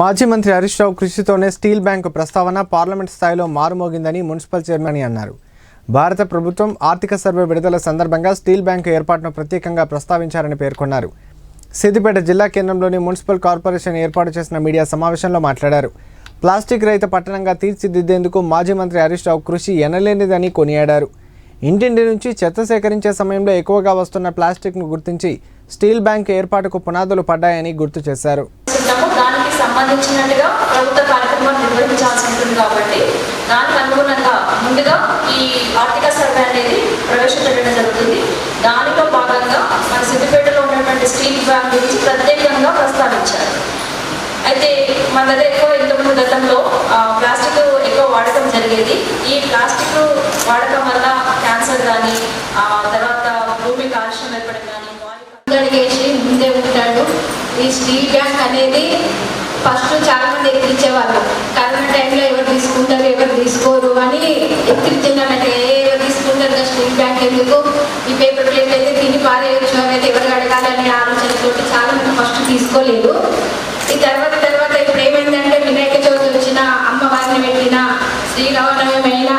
మాజీ మంత్రి హరీష్ రావు కృషితోనే స్టీల్ బ్యాంకు ప్రస్తావన పార్లమెంట్ స్థాయిలో మారుమోగిందని మున్సిపల్ చైర్మన్ అన్నారు. భారత ప్రభుత్వం ఆర్థిక సర్వే విడుదల సందర్భంగా స్టీల్ బ్యాంకు ఏర్పాటును ప్రత్యేకంగా ప్రస్తావించారని పేర్కొన్నారు. సిద్దిపేట జిల్లా కేంద్రంలోని మున్సిపల్ కార్పొరేషన్ ఏర్పాటు చేసిన మీడియా సమావేశంలో మాట్లాడారు. ప్లాస్టిక్ రహిత పట్టణంగా తీర్చిదిద్దేందుకు మాజీ మంత్రి హరీష్ రావు కృషి ఎనలేనిదని కొనియాడారు. ఇంటింటి నుంచి చెత్త సేకరించే సమయంలో ఎక్కువగా వస్తున్న ప్లాస్టిక్ను గుర్తించి స్టీల్ బ్యాంక్ ఏర్పాటుకు పునాదులు పడ్డాయని గుర్తు చేశారు. సంబంధించినట్టుగా ప్రభుత్వ కార్యక్రమాలు నిర్వహించాల్సి ఉంటుంది కాబట్టి దానికి అనుగుణంగా ముందుగా ఈ ఆర్థిక సర్వే అనేది ప్రవేశపెట్టడం జరుగుతుంది. దానిలో భాగంగా మన సిద్దిపేటలో ఉన్నటువంటి స్టీల్ బ్యాంక్ గురించి ప్రత్యేకంగా ప్రస్తావించారు. అయితే మన దగ్గర ఎక్కువ ఇంతకుముందు గతంలో ప్లాస్టిక్ ఎక్కువ వాడకం జరిగేది. ఈ ప్లాస్టిక్ వాడకం వల్ల క్యాన్సర్ కానీ తర్వాత భూమి కాలుష్యం ఏర్పడడం కానీ అడిగేసి ముందే ఉంటాడు ఈ స్టీల్ బ్యాంక్ అనేది ఫస్ట్ చాలా మంది ఎక్కించేవాళ్ళు. కరోనా టైంలో ఎవరు తీసుకుంటారు ఎవరు తీసుకోరు అని ఎక్కిస్తున్నానంటే ఎవరు తీసుకుంటారు? కదా స్టేట్ బ్యాంక్ ఎందుకు? ఈ పేపర్ ప్లేట్ అయితే తిని పారేయచ్చు అనేది ఎవరు అడగాలనే ఆలోచనతో చాలా మంది ఫస్ట్ తీసుకోలేదు. ఈ తర్వాత తర్వాత ఇప్పుడు ఏమైందంటే వినాయక చవితి వచ్చిన అమ్మవారిని పెట్టిన శ్రీరామనవమైనా